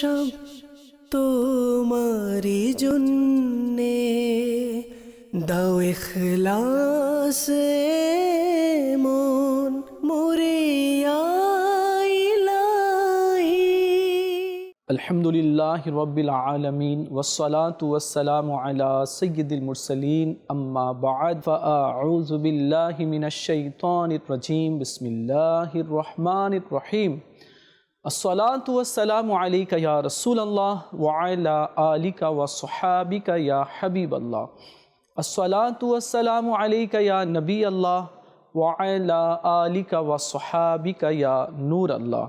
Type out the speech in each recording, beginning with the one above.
সব তোমারি জন্যে দাও এখলাসে মন মোরে আলহামদুলিল্লাহ রবিল আলমিন ওসলাত ওসালাম আলা সৈয়দুল মুরসলিন, আম্মা বাদ। ফাউজুবিল্লাহ মিনাশাইতানির রাজিম। বিসমিল্লাহির রহমানির রহিম। আসসালাতাম আলিকা ইয়া রসুল্লাহ ওয়াইলা আলিকা ওয়া সোহাবিকা ইয়া হাবিব আল্লাহ আসসালাতাম আলিকা ইয়া নবী আল্লাহ ওয়াইলা আলিকা ওয়া সোহাবিকা ইয়া নূর আল্লাহ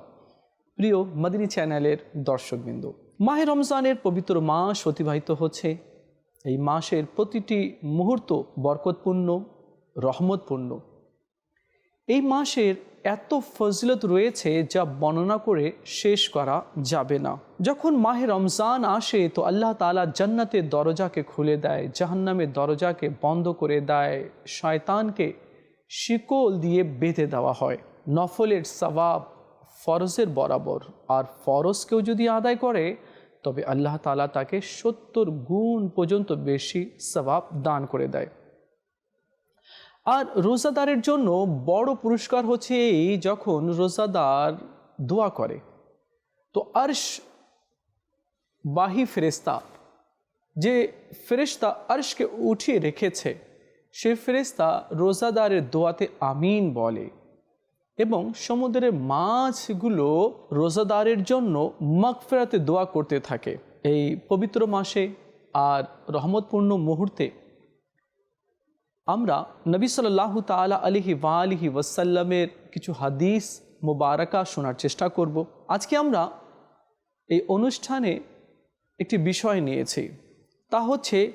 প্রিয় মদিনী চ্যানেলের দর্শকবৃন্দ, মাহে রমজানের পবিত্র মাস অতিবাহিত হচ্ছে। এই মাসের প্রতিটি মুহূর্ত বরকতপূর্ণ, রহমতপূর্ণ। এই মাসের এত ফজিলত রয়েছে যা বর্ণনা করে শেষ করা যাবে না। যখন মাহে রমজান আসে, তো আল্লাহ তালা জান্নাতের দরজাকে খুলে দেয়, জাহান্নামের দরজাকে বন্ধ করে দেয়, শয়তানকে শিকল দিয়ে বেঁধে দেওয়া হয়। নফলের সবাব ফরজের বরাবর। আর ফরজ কেউ যদি আদায় করে, তবে আল্লাহ তালা তাকে সত্তর গুণ পর্যন্ত বেশি সবাব দান করে দেয়। আর রোজাদারের জন্য বড় পুরস্কার হচ্ছে এই যখন রোজাদার দোয়া করে। তো আর্শ বাহি ফেরেস্তা যে ফেরেস্তা আর্শকে উঠিয়ে রেখেছে, সে ফেরেস্তা রোজাদারের দোয়াতে আমিন বলে এবং সমুদ্রের মাছগুলো রোজাদারের জন্য মাগফেরাতে দোয়া করতে থাকে। এই পবিত্র মাসে আর রহমতপূর্ণ মুহূর্তে আমরা নবী সাল্লাহ তালা আলিহি ওয়ালিহি ওয়াসাল্লামের কিছু হাদিস মোবারকা শোনার চেষ্টা করব। আজকে আমরা এই অনুষ্ঠানে একটি বিষয় নিয়েছি। তা হচ্ছে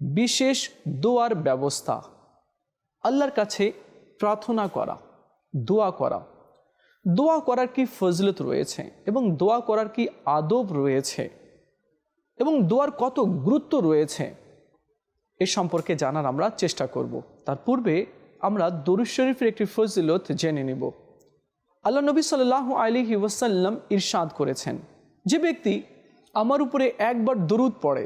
বিশেষ দোয়ার ব্যবস্থা। আল্লাহর কাছে প্রার্থনা করা, দোয়া করা। দোয়া করার কি ফজলত রয়েছে এবং দোয়া করার কি আদব রয়েছে এবং দোয়ার কত গুরুত্ব রয়েছে এ সম্পর্কে জানার আমরা চেষ্টা করব। তার পূর্বে আমরা দরুদ শরীফের একটি ফজিলত জেনে নেব। আল্লাহ নবী সাল্লাহ আলিহি ওয়াসাল্লাম ইরশাদ করেছেন, যে ব্যক্তি আমার উপরে একবার দরুদ পড়ে,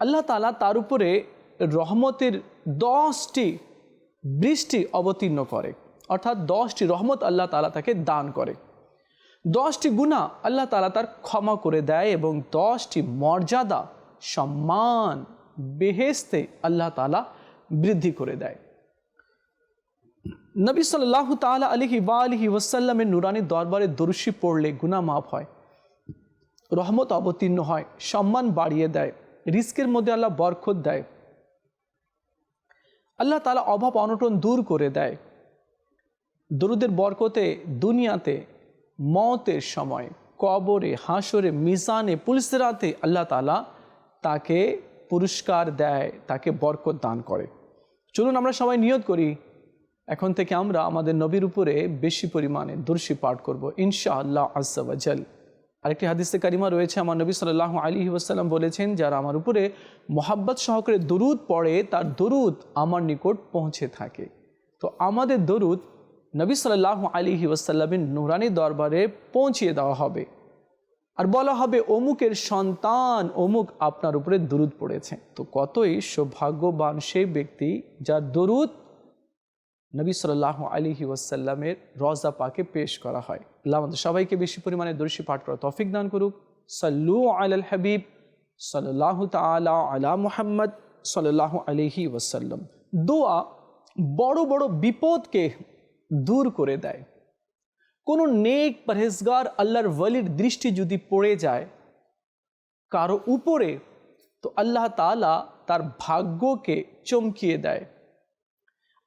আল্লাহ তালা তার উপরে রহমতের দশটি বৃষ্টি অবতীর্ণ করে, অর্থাৎ দশটি রহমত আল্লাহ তালা তাকে দান করে। দশটি গুণা আল্লাহ তালা তার ক্ষমা করে দেয় এবং দশটি মর্যাদা সম্মান বেহেস্তে আল্লাহ তালা বৃদ্ধি করে দেয়। নবী সাল্লাহ তালা আলিহি বা আলিহি ওসাল্লামের নুরানি দরবারে দরুষি পড়লে গুণা মাফ হয়, রহমত অবতীর্ণ হয়, সম্মান বাড়িয়ে দেয় রিস্কের মধ্যে আল্লাহ বরখত দেয়। আল্লাহ তালা অভাব অনটন দূর করে দেয়। দরুদের বরকতে দুনিয়াতে মতের সময়, কবরে হাসরে মিজানে পুলিশরাতে আল্লাহ তালা তাকে পুরস্কার দেয়, তাকে বরকত দান করে। চলুন আমরা সবাই নিয়ত করি। এখন থেকে আমরা আমাদের নবীর উপরে বেশি পরিমাণে দর্শী পাঠ করব ইনশা আল্লাহ আজাল আরেকটি হাদিসে কারিমা রয়েছে, আমার নবী সাল্লাহ আলী ওসাল্লাম বলেছেন, যারা আমার উপরে মোহাব্বত সহকারে দরুদ পড়ে, তার দরুদ আমার নিকট পৌঁছে থাকে। তো আমাদের দরুদ নবী সাল্লাহ আলিহি ওসাল্লামের নুরানি দরবারে পৌঁছিয়ে দেওয়া হবে। আর বলা হবে, অমুকের সন্তান, অমুক আপনার উপরে দরুদ পড়েছে। তো কতই সৌভাগ্যবান সেই ব্যক্তি যার দরুদ নবী সাল্লাহ আলিহি ওয়াসাল্লামের রজা পাকে পেশ করা হয়। আমাদের সবাইকে বেশি পরিমাণে দর্শী পাঠ করা তফিক দান করুক। সাল্লু আল হাবিব সাল্লাহ তালা আলা মুহাম্মদ সাল্লাহ আলিহি ওয়াসাল্লাম। দোয়া বড় বড় বিপদকে দূর করে দেয়। কোনো নেক পরহেজগার আল্লাহর ওয়ালির দৃষ্টি যদি পড়ে যায় কারও উপরে, তো আল্লাহ তালা তার ভাগ্যকে চমকিয়ে দেয়।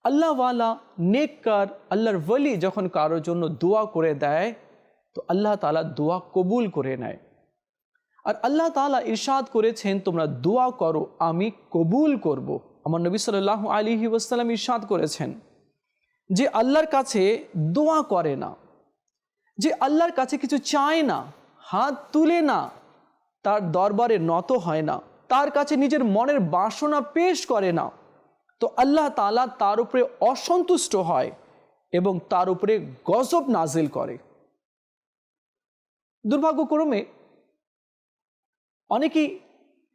আল্লাহওয়ালা নেককার আল্লাহর ওয়ালি যখন কারোর জন্য দোয়া করে দেয়, তো আল্লাহ তালা দোয়া কবুল করে নেয়। আর আল্লাহ তালা ইরশাদ করেছেন, তোমরা দোয়া করো, আমি কবুল করব। আমার নবী সাল্লাহ আলিহি ওয়াসাল্লাম ইরশাদ করেছেন যে আল্লাহর কাছে দোয়া করে না। যে আল্লাহর কাছে কিছু চায় না, হাত তুলে না, তার দরবারে নত হয় না, তার কাছে নিজের মনের বাসনা পেশ করে না, তো আল্লাহ তালা তার উপরে অসন্তুষ্ট হয় এবং তার উপরে গজব নাজিল করে। দুর্ভাগ্যক্রমে অনেকেই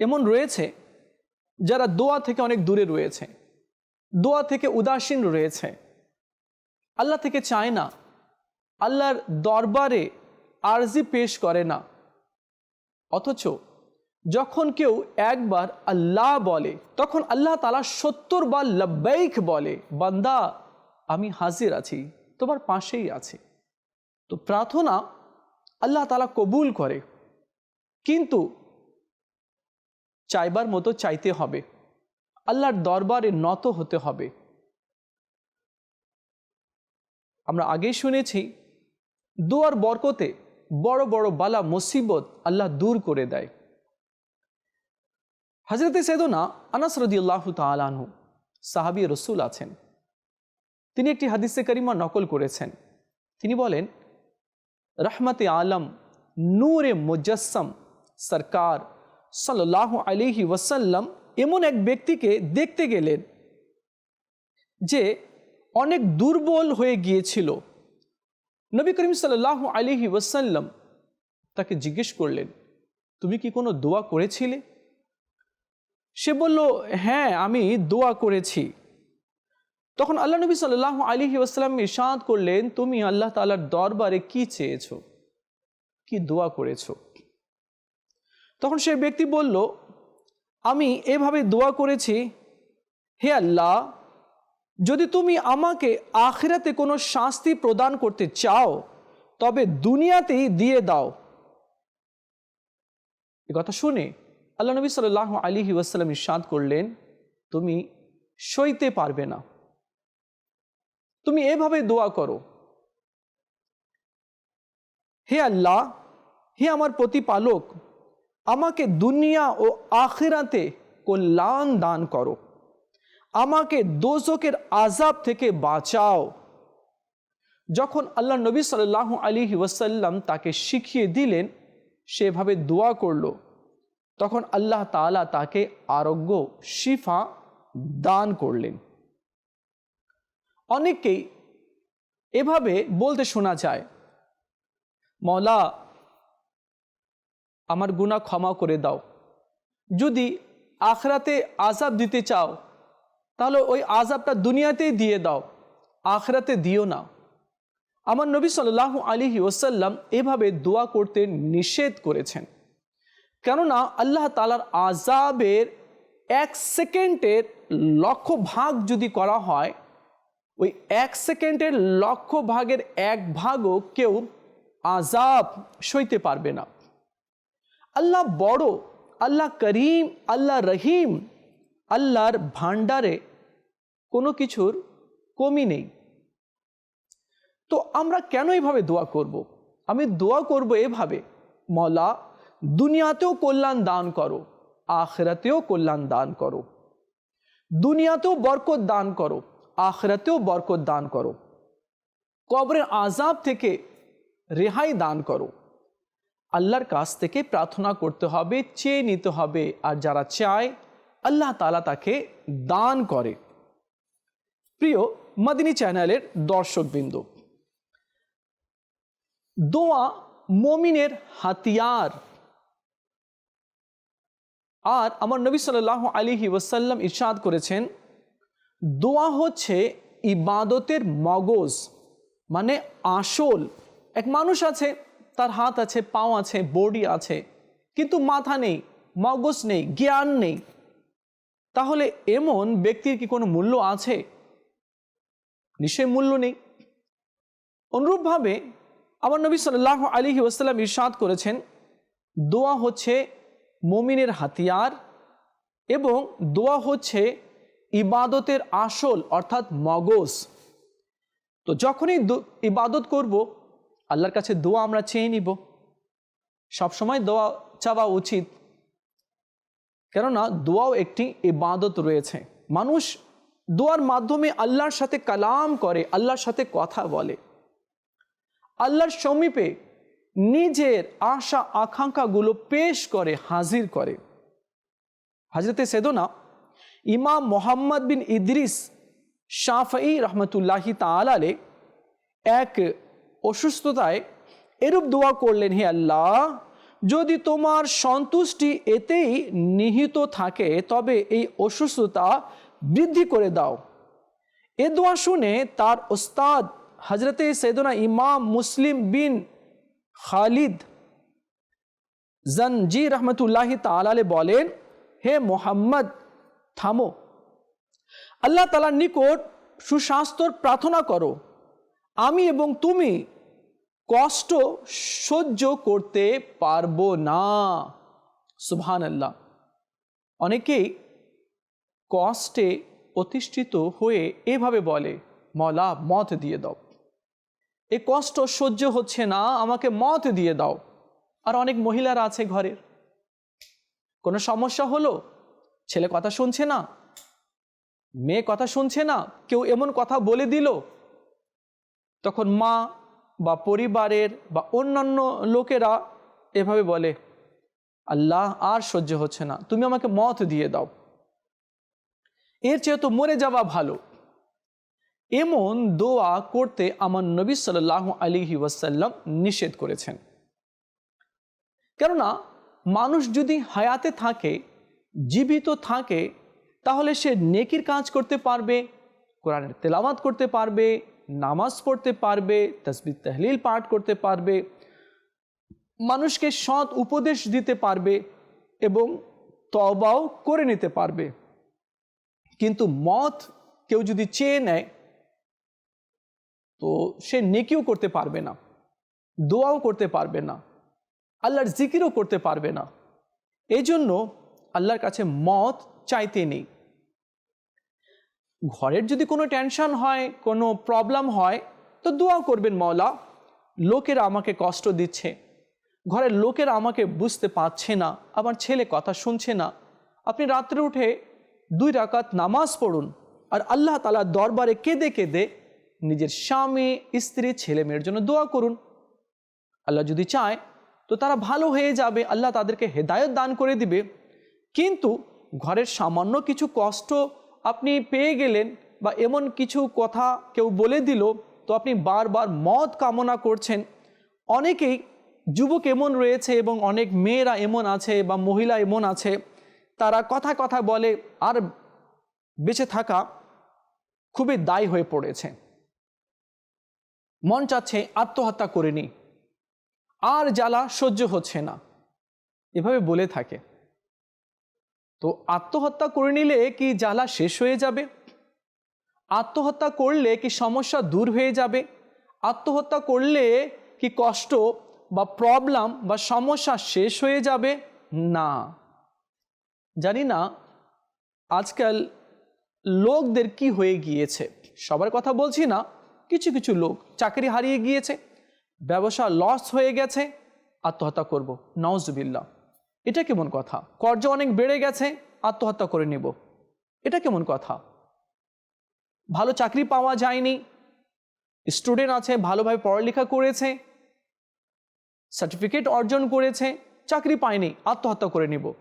এমন রয়েছে যারা দোয়া থেকে অনেক দূরে রয়েছে, দোয়া থেকে উদাসীন রয়েছে। আল্লাহ থেকে চায় না আল্লাহর দরবারে আরজি পেশ করে না। অথচ যখন কেউ একবার আল্লাহ বলে, তখন আল্লাহ তালা সত্তর বার লব্বাইক বলে, বান্দা, আমি হাজির আছি, তোমার পাশেই আছে। তো প্রার্থনা আল্লাহ তালা কবুল করে। কিন্তু চাইবার মতো চাইতে হবে। আল্লাহর দরবারে নত হতে হবে। আমরা আগেই শুনেছি দোয়ার বরকতে বড় বড় বালা মুসিবত আল্লাহ দূর করে দেয়। হজরতে সেদনা আনাস রদিউল্লাহ তালানহু সাহাবি রসুল আছেন। তিনি একটি হাদিসে করিমা নকল করেছেন। তিনি বলেন, রহমতে আলম, নূরে মুজস্সম সরকার সাল্লাহ আলিহি ওয়াসাল্লাম এমন এক ব্যক্তিকে দেখতে গেলেন যে অনেক দুর্বল হয়ে গিয়েছিল। নবী করিম সাল্লাহ আলিহি ওয়াসাল্লাম তাকে জিজ্ঞেস করলেন, তুমি কি কোনো দোয়া করেছিলে? সে বলল হ্যাঁ আমি দোয়া করেছি। তখন আল্লাহ নবী সাল্লাহ আলিহি ওয়াসাল্লাম ইশাদ করলেন, তুমি আল্লাহ তালার দরবারে কি চেয়েছ? কি দোয়া করেছ? তখন সে ব্যক্তি বলল, আমি এভাবে দোয়া করেছি, হে আল্লাহ যদি তুমি আমাকে আখিরাতে কোনো শাস্তি প্রদান করতে চাও, তবে দুনিয়াতেই দিয়ে দাও। এ কথা শুনে আল্লাহ নবী সাল আলী ওয়াসাল্লাম ইসাদ করলেন, তুমি সইতে পারবে না। তুমি এভাবে দোয়া করো। হে আল্লাহ, হে আমার প্রতিপালক, আমাকে দুনিয়া ও আখিরাতে কল্যাণ দান করো। আমাকে দোজকের আজাব থেকে বাঁচাও। যখন আল্লাহ নবী সাল্লাহ আলী ওয়াসাল্লাম তাকে শিখিয়ে দিলেন সেভাবে দোয়া করল। তখন আল্লাহ তালা তাকে আরোগ্য, শিফা দান করলেন। অনেককেই এভাবে বলতে শোনা যায় মলা আমার গুণা ক্ষমা করে দাও। যদি আখরাতে আজাব দিতে চাও তাহলে ওই আজাবটা দুনিয়াতেই দিয়ে দাও, আখরাতে দিও না। আমার নবী সাল্লাহ আলিহি ওসাল্লাম এভাবে দোয়া করতে নিষেধ করেছেন। কেননা আল্লাহ তালার আজাবের এক সেকেন্ডের লক্ষ ভাগ যদি করা হয়, ওই এক সেকেন্ডের লক্ষ ভাগের এক ভাগও কেউ আজাব সইতে পারবে না। আল্লাহ বড়, আল্লাহ করিম, আল্লাহ রহিম আল্লাহর ভাণ্ডারে কোনো কিছুর কমি নেই তো আমরা কেন এভাবে দোয়া করব। আমি দোয়া করব এভাবে মলা দুনিয়াতেও কল্যাণ দান করো, আখরাতেও কল্যাণ দান করো, দুনিয়াতেও বরকত দান করো, আখরাতেও বরকত দান করো, কবরের আজাব থেকে রেহাই দান করো আল্লাহর কাছ থেকে প্রার্থনা করতে হবে, চেয়ে নিতে হবে, আর যারা চায় আল্লাহ তালা তাকে দান করে। প্রিয়, মদিনী চ্যানেলের দর্শকবৃন্দ, দোয়া মমিনের হাতিয়ার। আর আমার নবী সাল্লাহ আলিহি ওসাল্লাম ইরশাদ করেছেন, দোয়া হচ্ছে ইবাদতের মগজ মানে আসল। এক মানুষ আছে, তার হাত আছে, পাও আছে, বডি আছে, কিন্তু মাথা নেই, মগজ নেই, জ্ঞান নেই। তাহলে এমন ব্যক্তির কি কোনো মূল্য আছে? নিশ্চয় মূল্য নেই। অনুরূপভাবে আমার নবী সাল্লাহ আলী ওসাল্লাম ইরশাদ করেছেন, দোয়া হচ্ছে মমিনের হাতিয়ার এবং দোয়া হচ্ছে ইবাদতের আসল অর্থাৎ মগজ। তো যখনই ইবাদত করব, আল্লাহর কাছে দোয়া আমরা চেয়ে নিব। সবসময় দোয়া চাওয়া উচিত। কেননা দোয়াও একটি ইবাদত রয়েছে। মানুষ দোয়ার মাধ্যমে আল্লাহর সাথে কালাম করে, আল্লাহর সাথে কথা বলে। আল্লাহর সমীপে নিজের আশা, আকাঙ্ক্ষাগুলো পেশ করে, হাজির করে। হাজরতে সেদনা ইমাম মোহাম্মদ বিন ইদ্রিস শাফাই রহমতুল্লাহি তালালে এক অসুস্থতায় এরূপ দোয়া করলেন, হে আল্লাহ যদি তোমার সন্তুষ্টি এতেই নিহিত থাকে, তবে এই অসুস্থতা বৃদ্ধি করে দাও। এ দোয়া শুনে তার ওস্তাদ হজরতে সৈদনা ইমাম মুসলিম বিন খালিদ জনজি রহমতুল্লাহ তালালে বলেন, হে মোহাম্মদ, থামো। আল্লাহ তালার নিকট সুস্বাস্থ্যর প্রার্থনা করো। আমি এবং তুমি কষ্ট সহ্য করতে পারব না। সুবহান আল্লাহ অনেকেই কষ্টে প্রতিষ্ঠিত হয়ে এভাবে বলে, মলা মত দিয়ে দাও। এ কষ্ট সহ্য হচ্ছে না, আমাকে মত দিয়ে দাও। আর অনেক মহিলারা আছে ঘরের। কোনো সমস্যা হলো? ছেলে কথা শুনছে না? মেয়ে কথা শুনছে না? কেউ এমন কথা বলে দিল? তখন মা বা পরিবারের বা অন্যান্য লোকেরা এভাবে বলে, আল্লাহ আর সহ্য হচ্ছে না, তুমি আমাকে মত দিয়ে দাও। এর চেয়ে তো মরে যাওয়া ভালো। এমন দোয়া করতে আমার নবী সাল্লাহ আলিহি ওয়াসাল্লাম নিষেধ করেছেন। কেননা, মানুষ যদি হায়াতে থাকে, জীবিত থাকে, তাহলে সে নেকির কাজ করতে পারবে, কোরআনের তেলাওয়াত করতে পারবে নামাজ পড়তে পারবে তসবির তহলিল পাঠ করতে পারবে, মানুষকে সৎ উপদেশ দিতে পারবে এবং তবাও করে নিতে পারবে। কিন্তু মত কেউ যদি চেয়ে নেয়, তো সে নেকিও করতে পারবে না, দোয়াও করতে পারবে না, আল্লাহর জিকিরও করতে পারবে না। এই জন্য আল্লাহর কাছে মত চাইতে নেই। ঘরের যদি কোনো টেনশন হয়, কোনো প্রবলেম হয়, তো দোয়া করবেন মওলা। লোকেরা আমাকে কষ্ট দিচ্ছে। ঘরের লোকেরা আমাকে বুঝতে পারছে না, আমার ছেলে কথা শুনছে না। আপনি রাত্রে উঠে দুই রাকাত নামাজ পড়ুন আর আল্লাহ তালা দরবারে কেঁদে কেঁদে নিজের স্বামী, স্ত্রী, ছেলে মেয়ের জন্য দোয়া করুন। আল্লাহ যদি চায়, তো তারা ভালো হয়ে যাবে, আল্লাহ তাদেরকে হেদায়ত দান করে দিবে। কিন্তু ঘরের সামান্য কিছু কষ্ট আপনি পেয়ে গেলেন বা এমন কিছু কথা কেউ বলে দিল, তো আপনি বারবার মত কামনা করছেন। অনেকেই যুবক এমন রয়েছে এবং অনেক মেয়েরা এমন আছে বা মহিলা এমন আছে, তারা কথা কথা বলে আর বেঁচে থাকা খুবই দায়ী হয়ে পড়েছে। মন চাচ্ছে আত্মহত্যা করে নি আর জ্বালা সহ্য হচ্ছে না। এভাবে বলে থাকে। তো আত্মহত্যা করে নিলে কি জ্বালা শেষ হয়ে যাবে? আত্মহত্যা করলে কি সমস্যা দূর হয়ে যাবে? আত্মহত্যা করলে কি কষ্ট বা প্রবলেম বা সমস্যা শেষ হয়ে যাবে? না। জানি না, আজকাল লোকদের কি হয়ে গিয়েছে? সবার কথা বলছি না, কিছু কিছু লোক চাকরি হারিয়ে গিয়েছে, ব্যবসা লস হয়ে গেছে, আত্মহত্যা করব। নওয়াজবিল্লা এটা কেমন কথা? কর্জ অনেক বেড়ে গেছে, আত্মহত্যা করে নেব। এটা কেমন কথা? ভালো চাকরি পাওয়া যায়নি, স্টুডেন্ট আছে, ভালোভাবে পড়ালেখা করেছে সার্টিফিকেট অর্জন করেছে, চাকরি পায়নি, আত্মহত্যা করে নিব।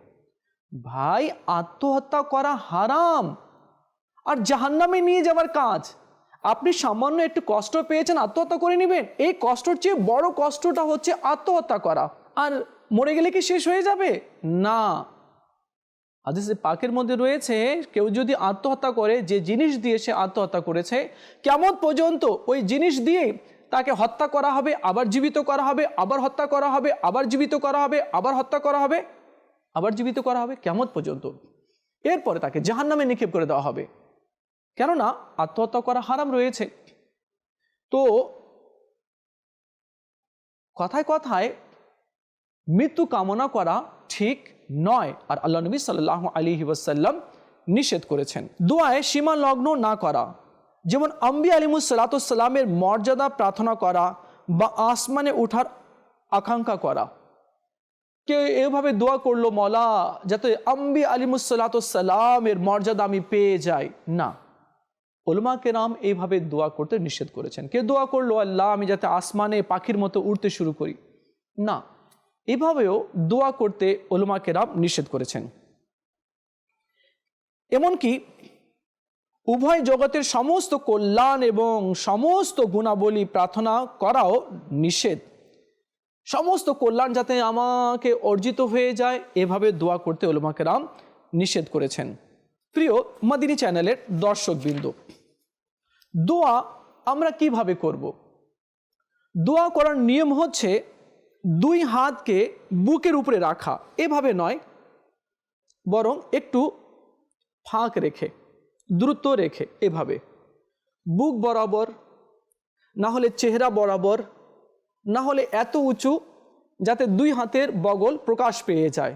ভাই, আত্মহত্যা করা হারাম। আর জাহান্নামে নিয়ে যাওয়ার কাজ। আপনি সামান্য একটু কষ্ট পেয়েছেন, আত্মহত্যা করে নেবেন। এই কষ্টর চেয়ে বড় কষ্টটা হচ্ছে আত্মহত্যা করা। আর মরে গেলে কি শেষ হয়ে যাবে? না। হাদিসে পাকের মধ্যে রয়েছে, কেউ যদি আত্মহত্যা করে, যে জিনিস দিয়ে সে আত্মহত্যা করেছে কেমন পর্যন্ত ওই জিনিস দিয়ে তাকে হত্যা করা হবে, আবার জীবিত করা হবে, আবার হত্যা করা হবে, আবার জীবিত করা হবে, আবার হত্যা করা হবে, আবার জীবিত করা হবে কেমন পর্যন্ত। এরপরে তাকে জাহান নামে নিক্ষেপ করে দেওয়া হবে। কেননা আত্মহত্যা করা হারাম রয়েছে। তো কথায় কথায় মৃত্যু কামনা করা ঠিক নয়, আর আল্লাহ নবী সাল্লাহ আলী ওয়াসাল্লাম নিষেধ করেছেন। দোয়ায় সীমা লগ্ন না করা, যেমন আম্বি আলিমুসাল্লাতামের মর্যাদা প্রার্থনা করা বা আসমানে ওঠার আকাঙ্ক্ষা করা। কেউ এভাবে দোয়া করল, মলা, যাতে আম্বি আলিমুসাল্লাতামের মর্যাদা আমি পেয়ে যাই। না, ওলমা কেরাম এইভাবে দোয়া করতে নিষেধ করেছেন। কে দোয়া করল, আল্লাহ, আমি যাতে আসমানে পাখির মতো উড়তে শুরু করি। না এভাবেও দোয়া করতে ওলমা কেরাম নিষেধ করেছেন। এমনকি উভয় জগতের সমস্ত কল্যাণ এবং সমস্ত গুণাবলী প্রার্থনা করাও নিষেধ। সমস্ত কল্যাণ যাতে আমাকে অর্জিত হয়ে যায়, এভাবে দোয়া করতে ওলমাকে রাম নিষেধ করেছেন। প্রিয় মাদিনী চ্যানেলের দর্শকবৃন্দ, দোয়া আমরা কীভাবে করব? দোয়া করার নিয়ম হচ্ছে দুই হাতকে বুকের উপরে রাখা, এভাবে নয়। বরং একটু ফাঁক রেখে দ্রুত রেখে, এভাবে। বুক বরাবর, না হলে চেহারা বরাবর, না হলে এত উঁচু যাতে দুই হাতের বগল প্রকাশ পেয়ে যায়।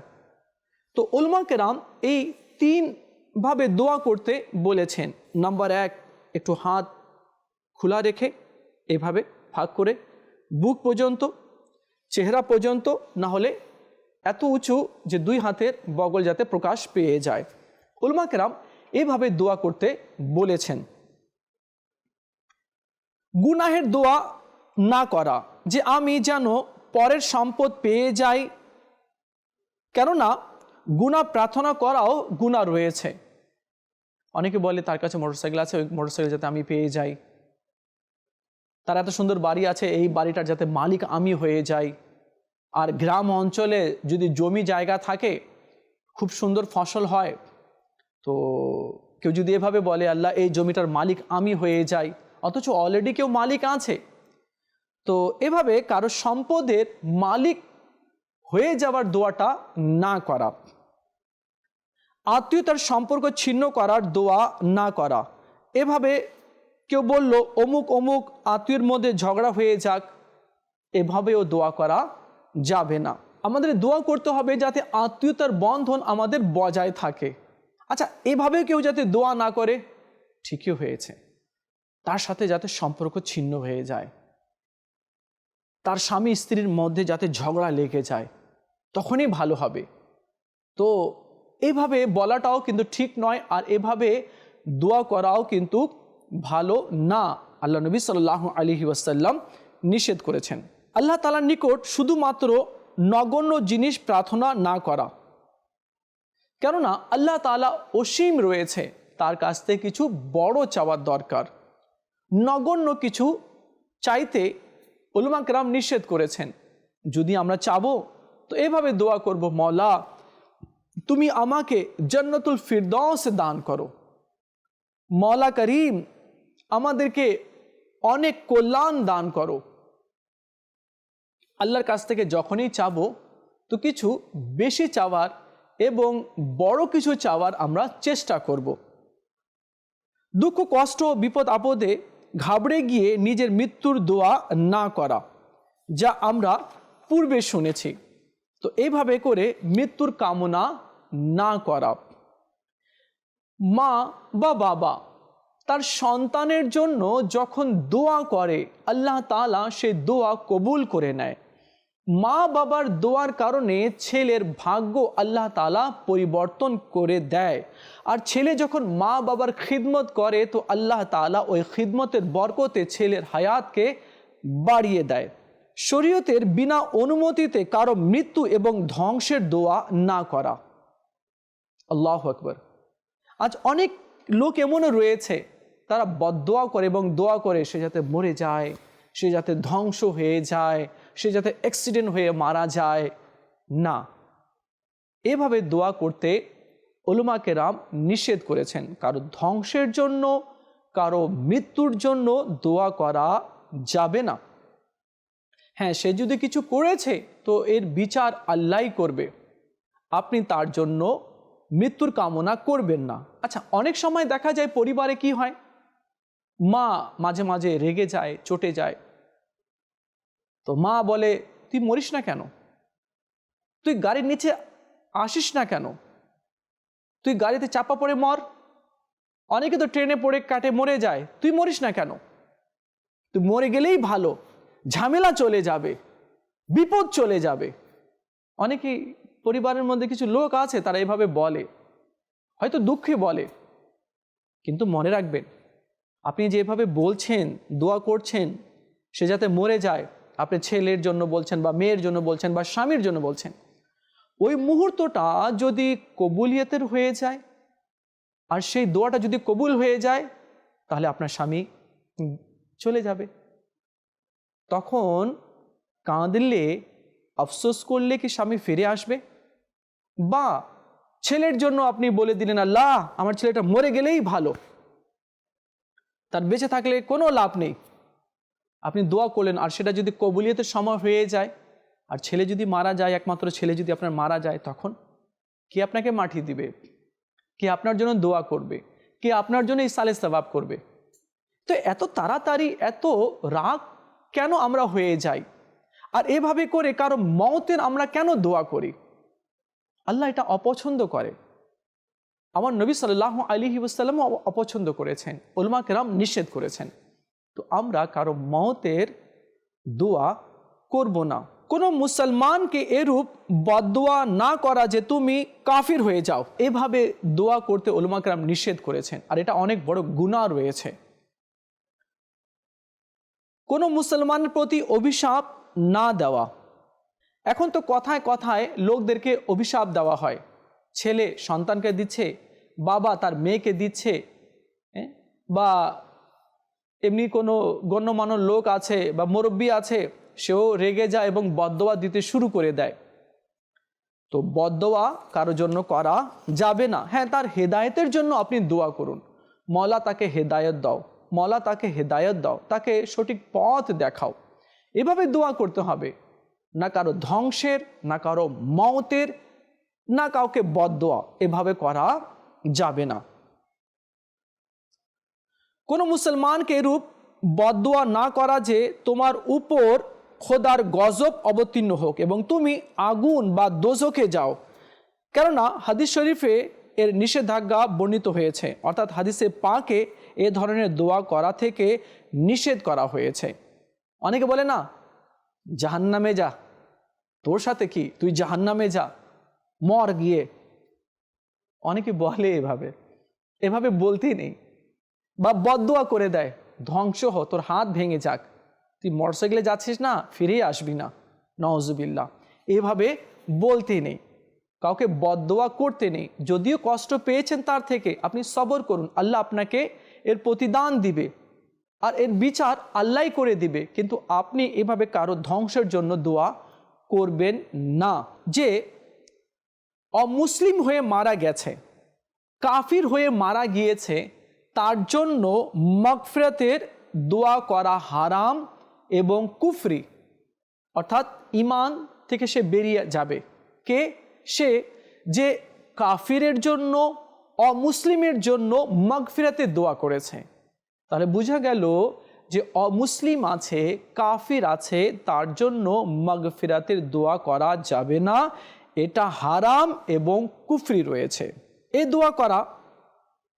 তো কেরাম এই তিনভাবে দোয়া করতে বলেছেন। নাম্বার এক, একটু হাত খোলা রেখে, এভাবে ফাঁক করে, বুক পর্যন্ত চেহারা পর্যন্ত না হলে এত উঁচু যে দুই হাতের বগল যাতে প্রকাশ পেয়ে যায়। উলমা কেরাম এভাবে দোয়া করতে বলেছেন। গুনাহের দোয়া না করা, যে আমি যেন পরের সম্পদ পেয়ে যাই, কেননা গুণা প্রার্থনা করাও গুণা রয়েছে। অনেকে বলে, তার কাছে মোটরসাইকেল আছে, ওই মোটরসাইকেল যাতে আমি পেয়ে যাই। তার এত সুন্দর বাড়ি আছে, এই বাড়িটার যাতে মালিক আমি হয়ে যাই। আর গ্রাম অঞ্চলে যদি জমি জায়গা থাকে, খুব সুন্দর ফসল হয়। তো কেউ যদি এভাবে বলে, আল্লাহ, এই জমিটার মালিক আমি হয়ে যাই। অথচ অলরেডি কেউ মালিক আছে। তো এভাবে কারও সম্পদের মালিক হয়ে যাওয়ার দোয়াটা না করা। আত্মীয়তার সম্পর্ক ছিন্ন করার দোয়া না করা। এভাবে কেউ বলল, অমুক অমুক, আত্মীয়র মধ্যে ঝগড়া হয়ে যাক। এভাবেও দোয়া করা যাবে না। আমাদের দোয়া করতে হবে যাতে আত্মীয়তার বন্ধন আমাদের বজায় থাকে। আচ্ছা এভাবে কেউ যাতে দোয়া না করে? ঠিকই হয়েছে। তার সাথে যাতে সম্পর্ক ছিন্ন হয়ে যায়। তার স্বামী স্ত্রীর মধ্যে যাতে ঝগড়া লেগে যায়, তখনই ভালো হবে। তো এভাবে বলাটাও কিন্তু ঠিক নয়, আর এভাবে দোয়া করাও কিন্তু ভালো না আল্লাহ নবী সাল্লাহ আলহি ওয়াসাল্লাম নিষেধ করেছেন। আল্লাহ তালার নিকট শুধুমাত্র নগণ্য জিনিস প্রার্থনা না করা। কেননা আল্লাহ তালা অসীম রয়েছে, তার কাছ থেকে কিছু বড় চাওয়ার দরকার। নগণ্য কিছু চাইতে উলমা কেরাম নিষেধ করেছেন। যদি আমরা চাবো, তো এভাবে দোয়া করব মলা তুমি আমাকে জন্নতুল ফিরদৌসে দান করো। মৌলা করিম আমাদেরকে অনেক কল্যাণ দান করো। আল্লাহর কাছ থেকে যখনই চাবো, তো কিছু বেশি চাওয়ার এবং বড় কিছু চাওয়ার আমরা চেষ্টা করব। দুঃখ, কষ্ট, বিপদ, আপদে ঘাবড়ে গিয়ে নিজের মৃত্যুর দোয়া না করা, যা আমরা পূর্বে শুনেছি। তো এইভাবে করে মৃত্যুর কামনা না করা। মা বা বাবা তার সন্তানের জন্য যখন দোয়া করে, আল্লাহ তালা সে দোয়া কবুল করে নেয়। মা বাবার দোয়ার কারণে ছেলের ভাগ্য আল্লাহ তালা পরিবর্তন করে দেয়। আর ছেলে যখন মা বাবার খিদমত করে, তো আল্লাহ তালা ওই খিদমতের বরকতে ছেলের হায়াতকে বাড়িয়ে দেয়। শরীয়তের বিনা অনুমতিতে কারও মৃত্যু এবং ধ্বংসের দোয়া না করা। আল্লাহ আকবর। আজ অনেক লোক এমনও রয়েছে তারা বদোয়া করে এবং দোয়া করে সে যাতে মরে যায়, সে যাতে ধ্বংস হয়ে যায়, সে যাতে অ্যাক্সিডেন্ট হয়ে মারা যায়। না, এভাবে দোয়া করতে ওলুমাকে রাম নিষেধ করেছেন। কারও ধ্বংসের জন্য, কারও মৃত্যুর জন্য দোয়া করা যাবে না। হ্যাঁ সে যদি কিছু করেছে, তো এর বিচার আল্লাহ করবে। আপনি তার জন্য মৃত্যুর কামনা করবেন না। আচ্ছা অনেক সময় দেখা যায় পরিবারে কি হয়? মা মাঝে মাঝে রেগে যায়, চটে যায়। তো মা বলে, তুই মরিস না কেন? তুই গাড়ির নিচে আসিস না কেন? তুই গাড়িতে চাপা পড়ে মর। অনেকে তো ট্রেনে পড়ে কাটে মরে যায়। তুই মরিস না কেন? তুই মরে গেলেই ভালো। ঝামেলা চলে যাবে। বিপদ চলে যাবে। অনেকেই পরিবারের মধ্যে কিছু লোক আছে, তারা এভাবে বলে। হয়তো দুঃখে বলে, কিন্তু মনে রাখবেন আপনি যেভাবে বলছেন, দোয়া করছেন, সে যাতে মরে যায়, আপনি ছেলের জন্য বলছেন বা মেয়ের জন্য বলছেন বা স্বামীর জন্য বলছেন, ওই মুহূর্তটা যদি কবুলিয়তের হয়ে যায়, আর সেই দোয়াটা যদি কবুল হয়ে যায়, তাহলে আপনার স্বামী চলে যাবে। তখন কাঁদলে, আফসোস করলে কি স্বামী ফিরে আসবে? বা ছেলের জন্য আপনি বলে দিলেন, আল্লাহ, আমার ছেলেটা মরে গেলেই ভালো। তার বেঁচে থাকলে কোনো লাভ নেই। আপনি দোয়া করলেন, আর সেটা যদি কবুলিয়তের সময় হয়ে যায়, আর ছেলে যদি মারা যায়, একমাত্র ছেলে যদি আপনার মারা যায়, তখন কে আপনাকে মাটি দিবে? কে আপনার জন্য দোয়া করবে? কে আপনার জন্য ইসালে সবাব করবে? তো এত তাড়াতাড়ি, এত রাগ কেন আমরা হয়ে যাই? আর এভাবে করে কারও মতের আমরা কেন দোয়া করি? আল্লাহ এটা অপছন্দ করে। আমার নবী সাল্লাহ আলী ওসাল্লাম অপছন্দ করেছেন, উলমা কেরাম নিষেধ করেছেন। তো আমরা কারও মতের দোয়া করব না। কোনো মুসলমানকে এরূপ বদোয়া না করা যে তুমি কাফির হয়ে যাও, এভাবে দোয়া করতে উলমা কেরাম নিষেধ করেছেন, আর এটা অনেক বড় গুণা রয়েছে। কোনো মুসলমানের প্রতি অভিশাপ না দেওয়া। এখন তো কথায় কথায় লোকদেরকে অভিশাপ দেওয়া হয়। ছেলে সন্তানকে দিচ্ছে, বাবা তার মেয়েকে দিচ্ছে? বা এমনি কোনো গণ্যমান্য লোক আছে বা মুরব্বী আছে, সেও রেগে যায় এবং বদোয়া দিতে শুরু করে দেয়। তো বদোয়া কারও জন্য করা যাবে না। হ্যাঁ তার হেদায়েতের জন্য আপনি দোয়া করুন। মলা তাকে হেদায়ত দাও, মলা তাকে হেদায়ত দাও, তাকে সঠিক পথ দেখাও। এভাবে দোয়া করতে হবে। না কারও ধ্বংসের, না কারও মতের না কাউকে বদোয়া এভাবে করা যাবে না। কোনো মুসলমানকে এরূপ বদোয়া না করা যে তোমার উপর খোদার গজব অবতীর্ণ হোক এবং তুমি আগুন বা দোজকে যাও। কেননা হাদিস শরীফে এর নিষেধাজ্ঞা বর্ণিত হয়েছে, অর্থাৎ হাদিসে পাকে এ ধরনের দোয়া করা থেকে নিষেধ করা হয়েছে। অনেকে বলে, না, জাহান্নামে যা, তোর সাথে কি? তুই জাহান্নামে যা। মর গিয়ে অনেকে বলে এভাবে। এভাবে বলতেই নেই। বা বদোয়া করে দেয়, ধ্বংস হ, তোর হাত ভেঙে যাক। তুই মোটরসাইকেলে যাচ্ছিস না, ফিরেই আসবি না। নওয়াজুবিল্লা এভাবে বলতে নেই। কাউকে বদোয়া করতে নেই। যদিও কষ্ট পেয়েছেন তার থেকে, আপনি সবর করুন। আল্লাহ আপনাকে এর প্রতিদান দিবে। আর এর বিচার আল্লাহ করে দিবে। কিন্তু আপনি এভাবে কারও ধ্বংসের জন্য দোয়া করবেন না। যে অমুসলিম হয়ে মারা গেছে, কাফির হয়ে মারা গিয়েছে, তার জন্য মগফিরাতের দোয়া করা হারাম এবং কুফরি, অর্থাৎ ইমান থেকে সে বেরিয়ে যাবে। কে? সে যে কাফিরের জন্য, অমুসলিমের জন্য মগফিরাতে দোয়া করেছে। তাহলে বোঝা গেল যে অমুসলিম আছে, কাফির আছে, তার জন্য মগফিরাতের দোয়া করা যাবে না। এটা হারাম এবং কুফরি রয়েছে। এ দোয়া করা,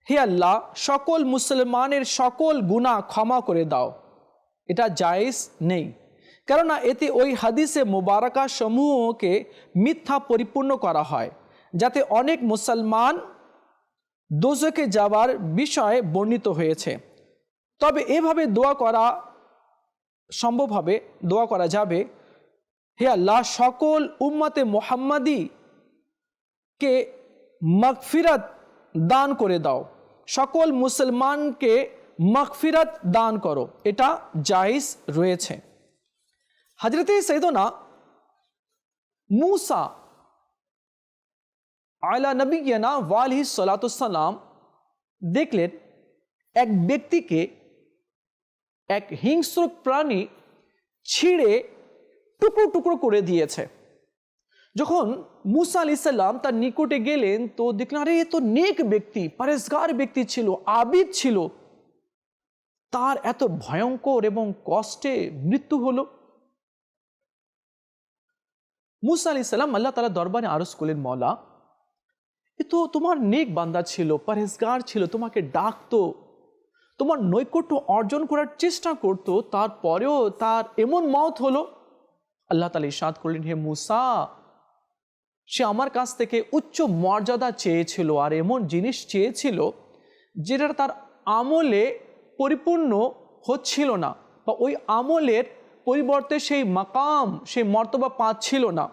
হে আল্লাহ, সকল মুসলমানের সকল গুণা ক্ষমা করে দাও। এটা জায়েজ নেই। কেননা এতে ওই হাদিসে মোবারকা সমূহকে মিথ্যা পরিপূর্ণ করা হয়, যাতে অনেক মুসলমান দোজকে যাওয়ার বিষয়ে বর্ণিত হয়েছে। তবে এভাবে দোয়া করা সম্ভব হবে, দোয়া করা যাবে হে আল্লাহ, সকল উম্মাতে মোহাম্মদী কে মগফিরত দান করে দাও। সকল মুসলমানকে মগফিরত দান করো। এটা জায়েজ রয়েছে। হজরতে সৈদনা মুসা আলা নবীনা ওয়ালহি সালাতাম দেখলেন এক ব্যক্তিকে এক হিংস্র প্রাণী ছিঁড়ে টুকরো টুকরো করে দিয়েছে। যখন মুসা আলি সাল্লাম তার নিকটে গেলেন, তো দেখলেন, আরে তো নেক ব্যক্তি পরেশগার ব্যক্তি ছিল, আবিদ ছিল। তার এত ভয়ঙ্কর এবং কষ্টে মৃত্যু হলো। মুসা আলি সাল্লাম আল্লাহ তালা দরবারে আরস করলেন মলা এ তো তোমার নেক বান্দা ছিল পরেশগার ছিল, তোমাকে ডাকতো, তোমার নৈকট্য অর্জন করার চেষ্টা করতো, তারপরেও তার এমন মত হলো। আল্লাহ তালা ইসাদ করলেন, হে মুসা, সে আমার কাছ থেকে উচ্চ মর্যাদা চেয়েছিল আর এমন জিনিস চেয়েছিল যেটা তার আমলে পরিপূর্ণ হচ্ছিল না বা ওই আমলের পরিবর্তে সেই মাকাম, সেই মর্তবা পাচ্ছিল না।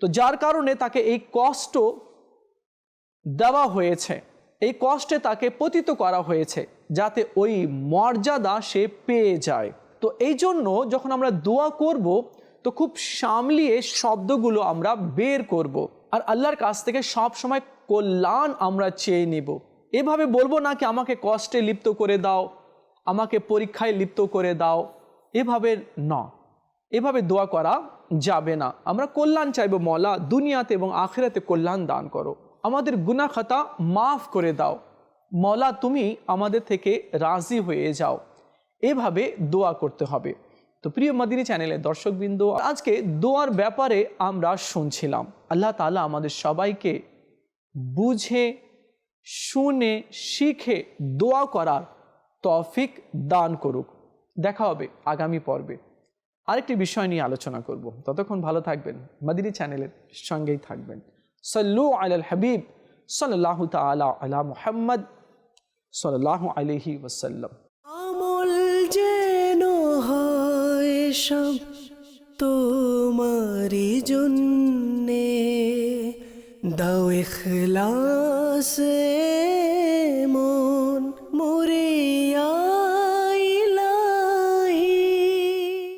তো যার কারণে তাকে এই কষ্ট দেওয়া হয়েছে, এই কষ্টে তাকে পতিত করা হয়েছে যাতে ওই মর্যাদা সে পেয়ে যায়। তো এই জন্য যখন আমরা দোয়া করব, তো খুব সামলিয়ে শব্দগুলো আমরা বের করব। আর আল্লাহর কাছ থেকে সব সময় কল্যাণ আমরা চেয়ে নিব। এভাবে বলব না কি আমাকে কষ্টে লিপ্ত করে দাও, আমাকে পরীক্ষায় লিপ্ত করে দাও। এভাবে না। এভাবে দোয়া করা যাবে না। আমরা কল্যাণ চাইব মলা দুনিয়াতে এবং আখেরাতে কল্যাণ দান করো। আমাদের গুনা খাতা মাফ করে দাও। মলা তুমি আমাদের থেকে রাজি হয়ে যাও। এভাবে দোয়া করতে হবে। তো প্রিয় মাদিনী চ্যানেলের দর্শকবৃন্দ, আজকে দোয়ার ব্যাপারে আমরা শুনছিলাম। আল্লাহ তাআলা আমাদের সবাইকে বুঝে, শুনে, শিখে দোয়া করার তফিক দান করুক। দেখা হবে আগামী পর্বে। আরেকটি বিষয় নিয়ে আলোচনা করব। ততক্ষণ ভালো থাকবেন। মাদিনী চ্যানেলের সঙ্গেই থাকবেন। সাল্লু আলাল হাবিব সাল্লাহ তালা আলা মুহাম্মদ সাল্লাহ আলহি ওসাল্লাম সব তোমারি জন্যে দাও এখলাসে